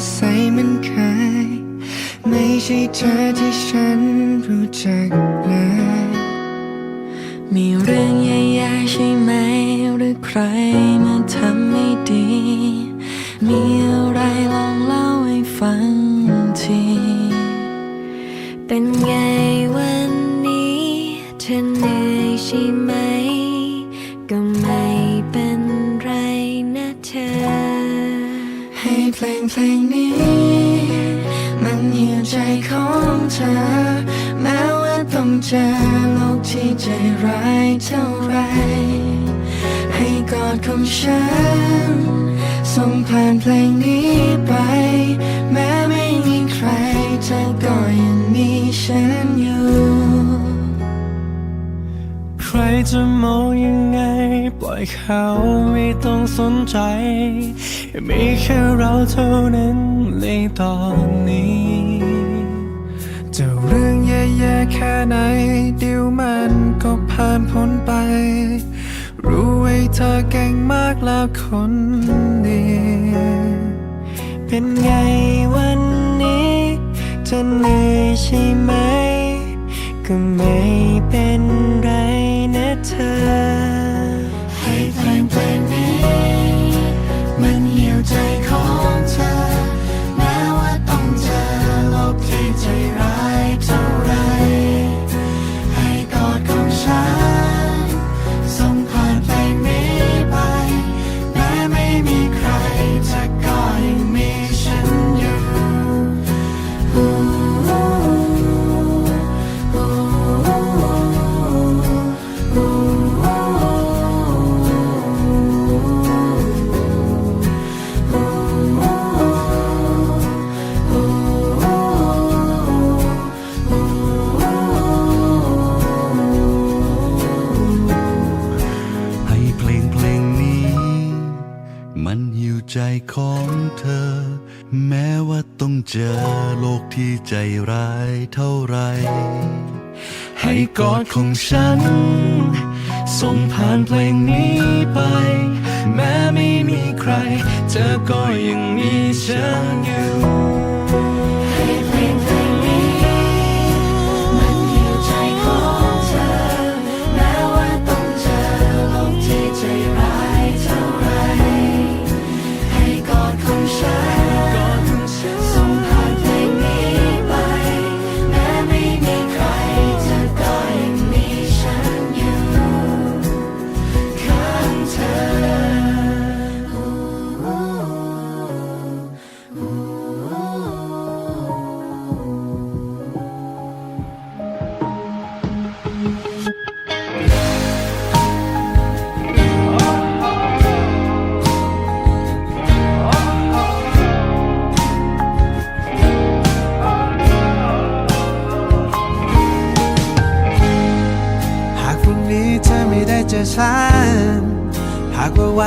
ไม่สดใสมันเคยไม่ใช่เธอที่ฉันรู้จักเลย มีเรื่องแย่ๆใช่ไหมหรือใคร เพลงนี้ มันเหี่ยวใจของเธอ แม้ว่าต้องเจอโลกที่ใจร้ายเท่าไร ให้กอดของฉันส่งผ่านเพลงนี้ไป แม้ไม่มีใครเธอก็ย ครจะมองยังไง ปล่อยเขาไม่ต้องสนใจ มีแค่เราเท่านั้นในตอนนี้ จะเรื่องแย่ๆแค่ไหน เดี๋ยวมันก็ผ่านพ้นไป รู้ไว้เธอเก่งมากแล้วคนดีเป็นไงวันนี้จะเหนื่อยใช่ไหม ก็ไม่เป็น ใจร้ายเท่าไร ให้กอดของฉัน ส่งผ่านเพลงนี้ไป แม้ไม่มีใคร เธอก็ยังมีฉันอยู่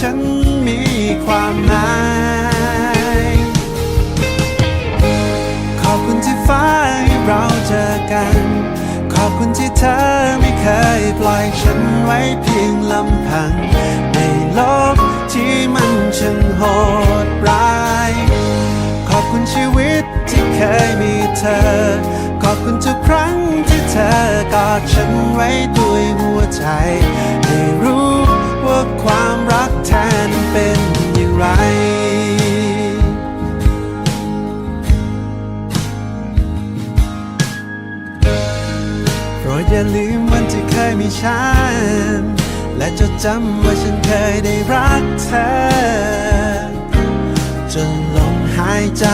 ฉันมีความหมายขอบคุณที่ฟ้าให้เราเจอกัน ขอบคุณที่เธอไม่เคยปล่อยฉันไว้เพียงลำพัง ในโลกที่มันช่างโหดร้าย ขอบคุณชีวิตที่เคยมีเธอ ขอบคุณทุกครั้งที่เธอกอดฉันไว้ด้วยหัวใจ แท้นเป็นอย่างไร เพรดอย่าลืมวันที่เคยมีฉัน และจดจำว่าฉันเคยได้รักเธอ จนลมหายใจ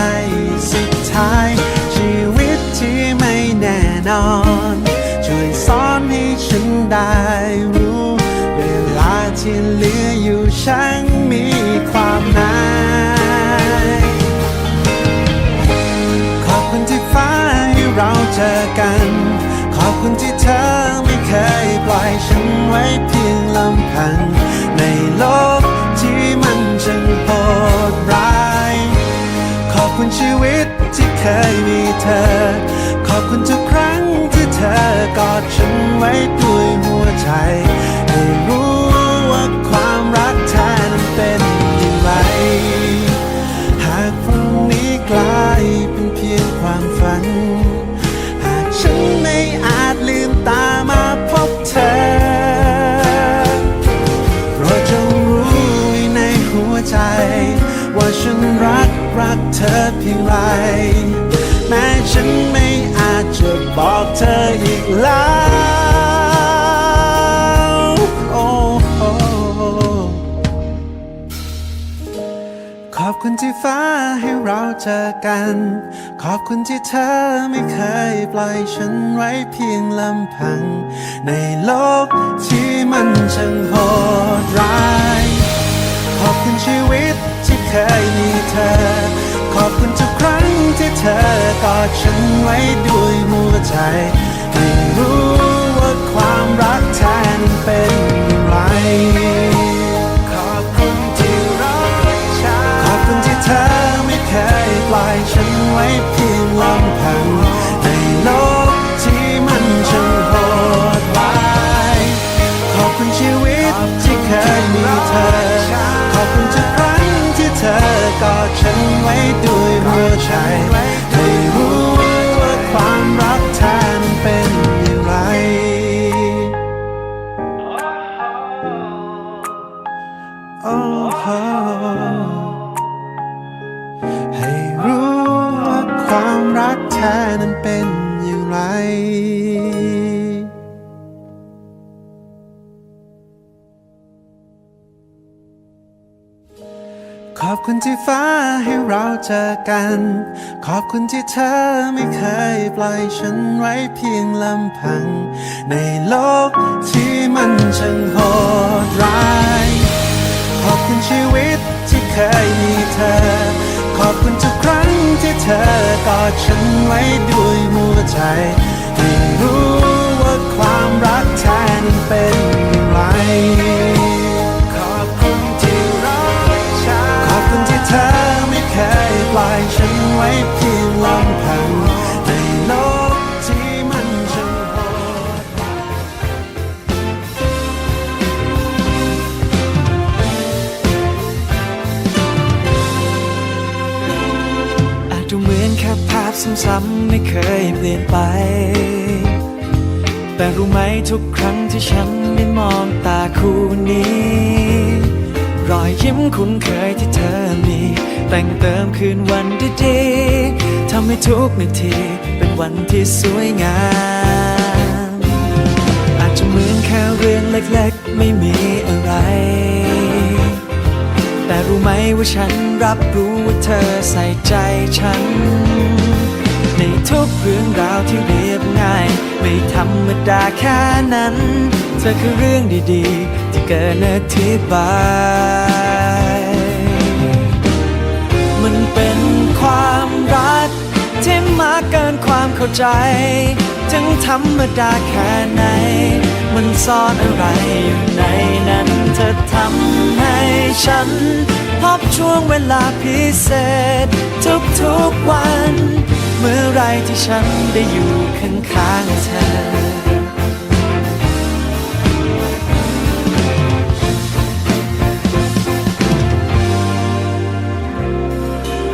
ขอบคุณทุกครั้งที่เธอกอดฉันไว้ด้วยหัวใจ ให้รู้ว่าความรักแท้นั้นเป็นอย่างไร หากพรุ่งนี้กลายเป็นเพียงความฝัน หากฉันไม่อาจลืมตามาพบเธอโปรดจงรู้ในหัวใจ ว่าฉันรักรักเธอเพียงไร คุณที่ฟ้าให้เราเจอกัน ขอบคุณที่เธอไม่เคยปล่อยฉันไว้เพียงลำพัง ในโลกที่มันช่างโหดร้าย ขอบคุณชีวิตที่เคยมีเธอ ขอบคุณทุกครั้งที่เธอกอดฉันไว้ด้วยหัวใจให้รู้ว่าความรักแทนเป็นย่างไร ฉันไว้เพียงลำพังในโลกที่มันช่างโหดร้ายขอบคุณชีวิตที่เคยมีเธอ ขอบคุณทุกครั้งที่เธอกอดฉันไว้ด้วยหัวใจ ความรักแท้นั้นเป็นอย่างไรขอบคุณที่ฟ้าให้เราเจอกัน ขอบคุณที่เธอไม่เคยปล่อยฉันไว้เพียงลำพัง ในโลกที่มันช่างโห เธอกอดฉันไว้ด้วยหัวใจไม่รู้ว่าความรักแท้นั้นเป็นอย่างไร ขอบคุณที่รักฉัน ขอบคุณที่เธอไม่เคยปล่อยฉันไว้เพียงลำพัง ซ้ำๆไม่เคยเปลี่ยนไป แต่รู้ไหมทุกครั้งที่ฉันได้มองตาคู่นี้ รอยยิ้มคุ้นเคยที่เธอมี แต่งเติมคืนวันดีๆทำให้ทุกนาทีเป็นวันที่สวยงาม อาจจะเหมือนแค่เรื่องเล็กๆ ไม่มีอะไรแต่รู้ไหมว่าฉันรับรู้ว่าเธอใส่ใจฉัน รรมดาแค่นั้น เธอคือเรื่องดีๆ ที่เกินอธิบาย มันเป็นความรักที่มากเกินความเข้าใจ ถึงธรรมดาแค่ไหน มันซ่อนอะไรอยู่ในนั้น เธอทำให้ฉันพบช่วงเวลาพิเศษ ทุกๆวัน เมื่อไรที่ฉันได้อยู่ข้างๆเธอ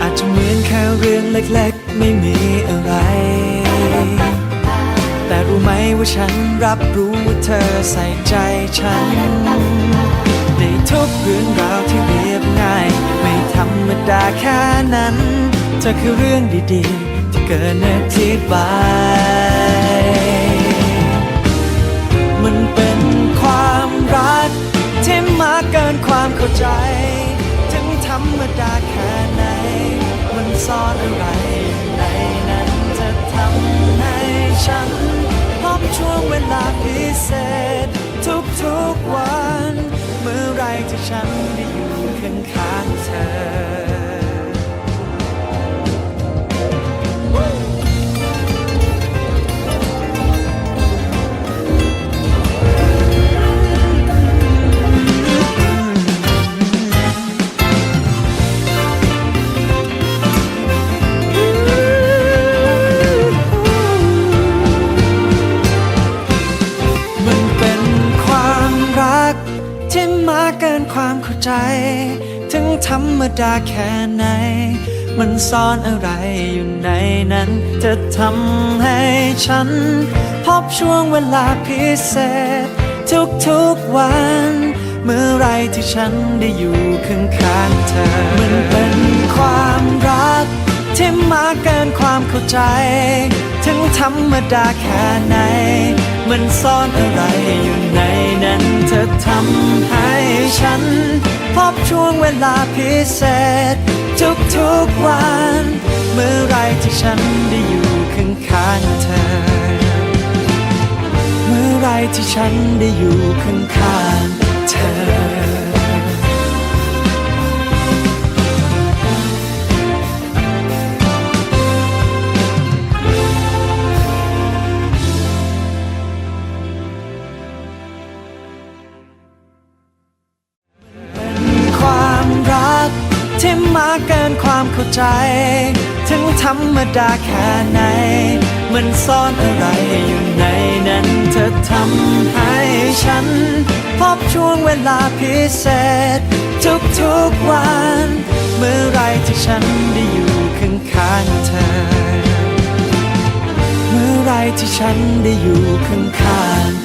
อาจจะเหมือนแค่เรื่องเล็กๆ ไม่มีอะไร แต่รู้ไหมว่าฉันรับรู้ว่าเธอใส่ใจฉัน ในทุกเรื่องราวที่เรียบง่าย ไม่ธรรมดาแค่นั้น เธอคือเรื่องดีๆ ที่เกินอธิบาย มันเป็นความรักที่มากเกินความเข้าใจ ถึงธรรมดาแค่ไหน มันซ่อนอะไรในนั้นจะทำให้ฉันพบช่วงเวลาพิเศษ ทุกๆวัน เมื่อไรที่ฉันได้อยู่ข้างๆเธอ ถึงธรรมดาแค่ไหน มันซ่อนอะไรอยู่ในนั้น จะทำให้ฉัน พบช่วงเวลาพิเศษ ทุกๆวัน เมื่อไรที่ฉันได้อยู่ข้างๆเธอ มันเป็นความรัก ที่มากเกินความเข้าใจ ถึงธรรมดาแค่ไหน มันซ่อนอะไรอยู่ใน เธอทำให้ฉัน พบช่วงเวลาพิเศษ ทุกๆวัน เมื่อไรที่ฉันได้อยู่ข้างๆเธอ เมื่อไรที่ฉันได้อยู่ข้างๆเธอ ความเข้าใจ ถึงธรรมดาแค่ไหน มันซ่อนอะไรอยู่ในนั้น เธอทำให้ฉัน พบช่วงเวลาพิเศษ ทุกๆวัน เมื่อไรที่ฉันได้อยู่ข้างๆเธอ เมื่อไรที่ฉันได้อยู่ข้างๆ